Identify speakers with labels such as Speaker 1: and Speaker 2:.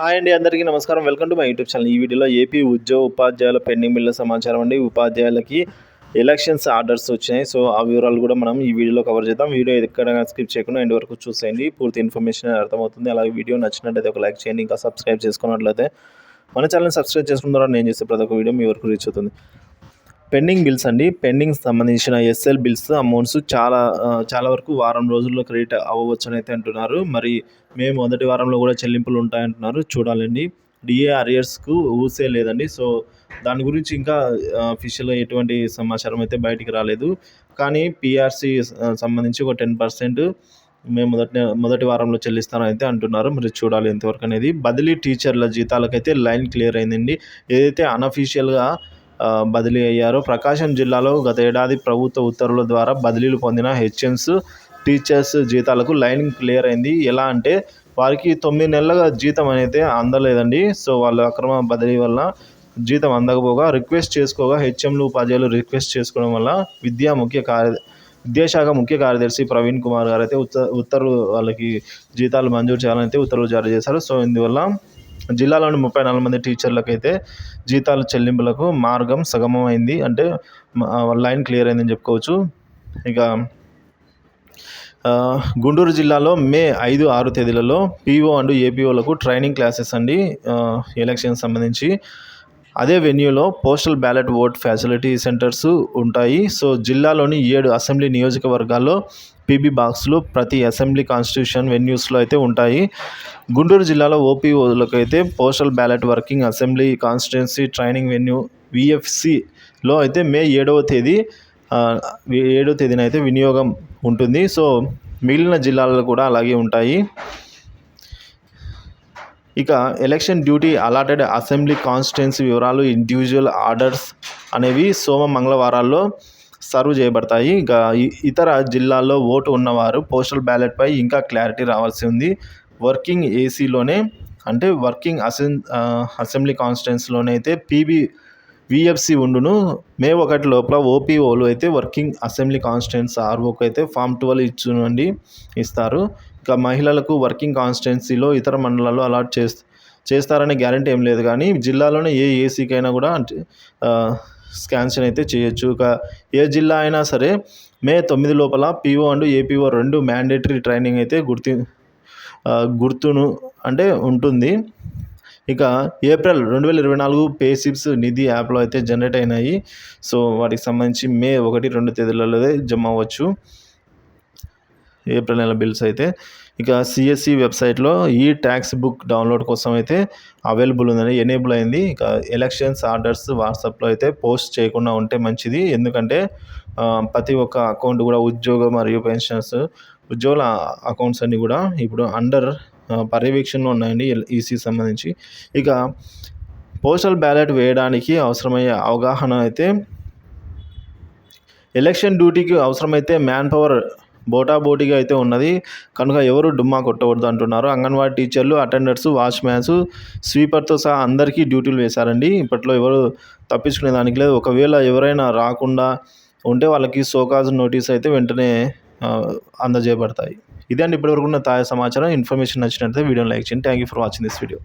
Speaker 1: Hi అండి అందరికీ నమస్కారం. Welcome to my YouTube channel. ఈ వీడియోలో ఏపీ ఉద్యోగ ఉపాధ్యాయుల పెండింగ్ బిల్ల సమాచారం అండి. ఉపాధ్యాయులకి ఎలక్షన్స్ ఆర్డర్స్ వచ్చినాయి. సో ఆ వివరాలు కూడా మనం ఈ వీడియోలో కవర్ చేద్దాం. వీడియో ఎక్కడ స్కిప్ చేయకుండా ఎండ్ వరకు చూసేయండి. పూర్తి ఇన్ఫర్మేషన్ అర్థమవుతుంది. అలాగే వీడియో నచ్చినట్లయితే ఒక లైక్ చేయండి. ఇంకా సబ్స్క్రైబ్ చేసుకున్నట్లయితే మన ఛానల్ సబ్స్క్రైబ్ చేసుకున్న ద్వారా నేను చేసే ప్రతి ఒక్క వీడియో మీ వరకు రీచ్ అవుతుంది. పెండింగ్ బిల్స్ అండి. పెండింగ్ సంబంధించిన ఎస్ఎల్ బిల్స్ అమౌంట్స్ చాలా చాలా వరకు వారం రోజుల్లో క్రెడిట్ అవ్వచ్చు అని అయితే అంటున్నారు. మరి మేము మొదటి వారంలో కూడా చెల్లింపులు ఉంటాయంటున్నారు. చూడాలండి. డిఏ అరియర్స్కు ఊసే లేదండి. సో దాని గురించి ఇంకా అఫీషియల్గా ఎటువంటి సమాచారం అయితే బయటికి రాలేదు. కానీ పిఆర్సి సంబంధించి ఒక టెన్ పర్సెంట్ మేము మొదటి మొదటి వారంలో చెల్లిస్తానైతే అంటున్నారు. మరి చూడాలి ఎంతవరకు అనేది. బదిలీ టీచర్ల జీతాలకైతే లైన్ క్లియర్ అయిందండి. ఏదైతే అనఫీషియల్గా బదిలీ అయ్యారు. ప్రకాశం జిల్లాలో గత ఏడాది ప్రభుత్వ ఉత్తర్వుల ద్వారా బదిలీలు పొందిన హెచ్ఎంస్ టీచర్స్ జీతాలకు లైన్ క్లియర్ అయింది. ఎలా అంటే వారికి తొమ్మిది నెలలుగా జీతం అనేది అందలేదండి. సో వాళ్ళ అక్రమ బదిలీ వల్ల జీతం అందకపోగా రిక్వెస్ట్ చేసుకోగా హెచ్ఎంలు ఉపాధ్యాయులు రిక్వెస్ట్ చేసుకోవడం వల్ల విద్యా ముఖ్య కార్య విద్యాశాఖ ముఖ్య కార్యదర్శి ప్రవీణ్ కుమార్ గారు అయితే ఉత్త ఉత్తర్వులు వాళ్ళకి జీతాలు మంజూరు చేయాలని అయితే ఉత్తర్వులు జారీ చేశారు. సో ఇందువల్ల జిల్లాలోని ముప్పై నాలుగు మంది టీచర్లకైతే జీతాల చెల్లింపులకు మార్గం సగమమైంది అంటే లైన్ క్లియర్ అయిందని చెప్పుకోవచ్చు. ఇక గుంటూరు జిల్లాలో మే ఐదు ఆరు తేదీలలో పీఓ అండ్ ఏపీఓలకు ట్రైనింగ్ క్లాసెస్ అండి. ఎలక్షన్ సంబంధించి. అదే వెన్యూలో postal ballot vote facility centres ఉంటాయి. సో జిల్లాలోని ఏడు అసెంబ్లీ నియోజకవర్గాల్లో పీబీ బాక్స్లు ప్రతి అసెంబ్లీ కాన్స్టిట్యూషన్ వెన్యూస్లో అయితే ఉంటాయి. గుంటూరు జిల్లాలో ఓపీఓలకు అయితే postal ballot working assembly constituency training venue విఎఫ్సిలో అయితే మే ఏడవ తేదీ ఏడవ తేదీన అయితే వినియోగం ఉంటుంది. సో మిగిలిన జిల్లాలలో కూడా అలాగే ఉంటాయి. ఇక election duty allotted assembly constituency వివరాలు ఇండివిజువల్ ఆర్డర్స్ అనేవి సోమ మంగళవారాల్లో సర్వ్ చేయబడతాయి. ఇక ఇతర జిల్లాల్లో ఓటు ఉన్నవారు పోస్టల్ బ్యాలెట్పై ఇంకా క్లారిటీ రావాల్సి ఉంది. వర్కింగ్ ఏసీలోనే అంటే వర్కింగ్ అసెం అసెంబ్లీ కాన్స్టిట్యున్సీలోనే అయితే పీబీ విఎఫ్సి ఉండును. మే ఒకటి లోపల ఓపీఓలు అయితే వర్కింగ్ అసెంబ్లీ కాన్స్టిట్యున్సీ ఆర్ఓకి అయితే ఫామ్ ట్వెల్వ్ ఇచ్చునండి ఇస్తారు. మహిళలకు వర్కింగ్ కాన్స్టిట్యున్సీలో ఇతర మండలాల్లో అలాట్ చేస్త చేస్తారనే గ్యారంటీ ఏం లేదు. కానీ జిల్లాలోనే ఏ ఏసీకైనా కూడా స్కాన్షన్ అయితే చేయొచ్చు. ఇక ఏ జిల్లా అయినా సరే మే తొమ్మిది లోపల పీఓ అండ్ ఏపీఓ రెండు మ్యాండేటరీ ట్రైనింగ్ అయితే గుర్తి గుర్తును అంటే ఉంటుంది. ఇక ఏప్రిల్ రెండు వేల ఇరవై నాలుగు పేసిప్స్ నిధి యాప్లో అయితే జనరేట్ అయినాయి. సో వాటికి సంబంధించి మే ఒకటి రెండు తేదీలలో జమ అవ్వచ్చు. ఏప్రిల్ నెల బిల్స్ అయితే. ఇక సిఎస్సి వెబ్సైట్లో ఈ ట్యాక్స్ బుక్ డౌన్లోడ్ కోసం అయితే అవైలబుల్ ఉందని ఎనేబుల్ అయింది. ఇక ఎలక్షన్స్ ఆర్డర్స్ వాట్సాప్లో అయితే పోస్ట్ చేయకుండా ఉంటే మంచిది. ఎందుకంటే ప్రతి ఒక్క అకౌంట్ కూడా ఉద్యోగ మరియు పెన్షన్స్ ఉద్యోగుల అకౌంట్స్ అన్నీ కూడా ఇప్పుడు అండర్ పర్యవేక్షణలో ఉన్నాయండి ఈసీ సంబంధించి. ఇక పోస్టల్ బ్యాలెట్ వేయడానికి అవసరమయ్యే అవగాహన అయితే ఎలక్షన్ డ్యూటీకి అవసరమైతే మ్యాన్ పవర్ బోటాబోటిగా అయితే ఉన్నది. కనుక ఎవరు డుమ్మా కొట్టకూడదు అంటున్నారు. అంగన్వాడీ టీచర్లు అటెండర్స్ వాచ్మ్యాన్స్ స్వీపర్తో సహా అందరికీ డ్యూటీలు వేశారండి. ఇప్పట్లో ఎవరు తప్పించుకునే దానికి లేదు. ఒకవేళ ఎవరైనా రాకుండా ఉంటే వాళ్ళకి సోకాజ్ నోటీస్ అయితే వెంటనే అందజేయబడతాయి. ఇదే అండి ఇప్పటివరకు ఉన్న తాజా సమాచారం. ఇన్ఫర్మేషన్ నచ్చినట్లయితే వీడియోని లైక్ చేయండి. Thank you for watching this video.